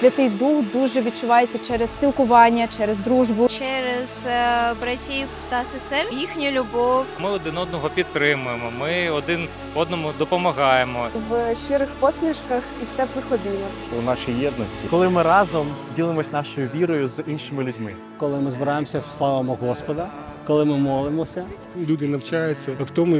Святий Дух дуже відчувається через спілкування, через дружбу. через е, братів та сестер їхню любов. Ми один одного підтримуємо, ми один одному допомагаємо. в щирих посмішках і в теплих обіймах. у нашій єдності. коли ми разом ділимось нашою вірою з іншими людьми. коли ми збираємося, славимо Господа, коли ми молимося. Люди навчаються в тому,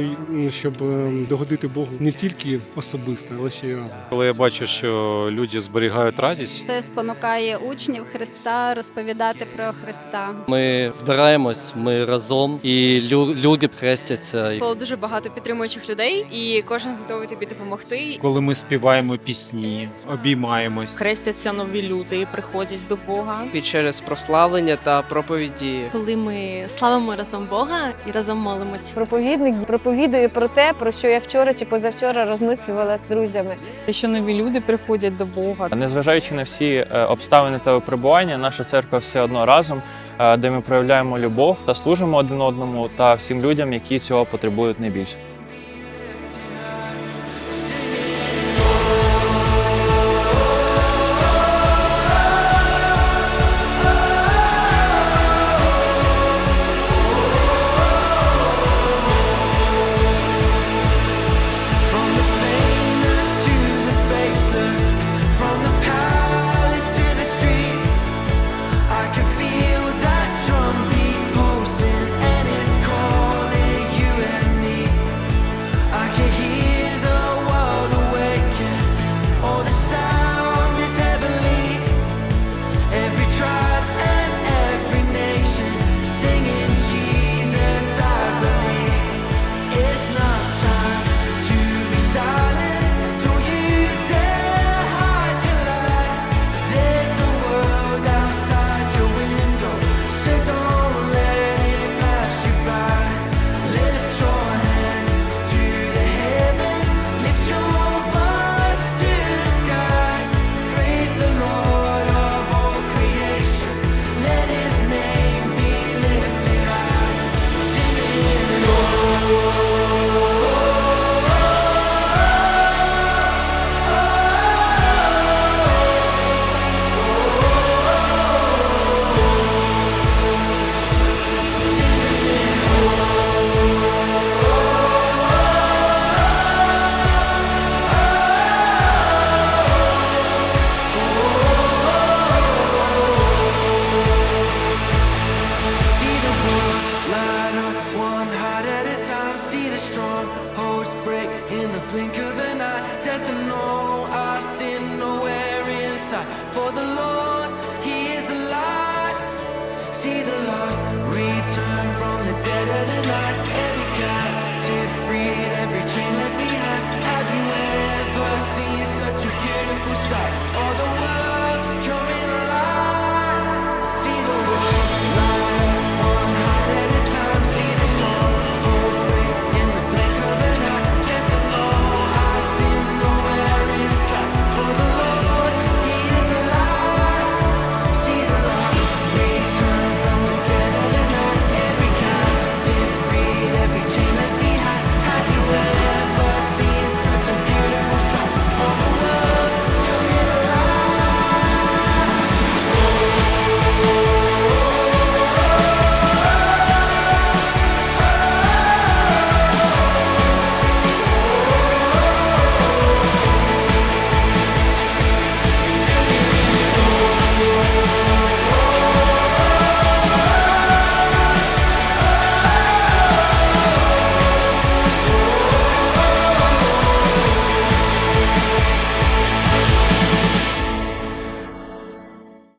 щоб е, догодити Богу не тільки особисто, але ще й разом. Коли я бачу, що люди зберігають радість, Це спонукає учнів Христа розповідати про Христа. Ми збираємось, ми разом, і лю- люди хрестяться. Було дуже багато підтримуючих людей, і кожен готовий тобі допомогти. Коли ми співаємо пісні, обіймаємось. Хрестяться нові люди приходять до Бога. Під через прославлення та проповіді. Коли ми славимо разом Бога і разом молимось. Проповідник проповідує про те, про що я вчора чи позавчора розмислювала з друзями. Що нові люди приходять до Бога. Незважаючи на всі е, обставини та випробування, наша церква все одно разом, е, де ми проявляємо любов та служимо один одному та всім людям, які цього потребують найбільше. in the blink of an eye. Death and all our sin, nowhere inside. For the Lord, He is alive. See the lost return from the dead of the night. Every captive freed, every chain left behind. Have you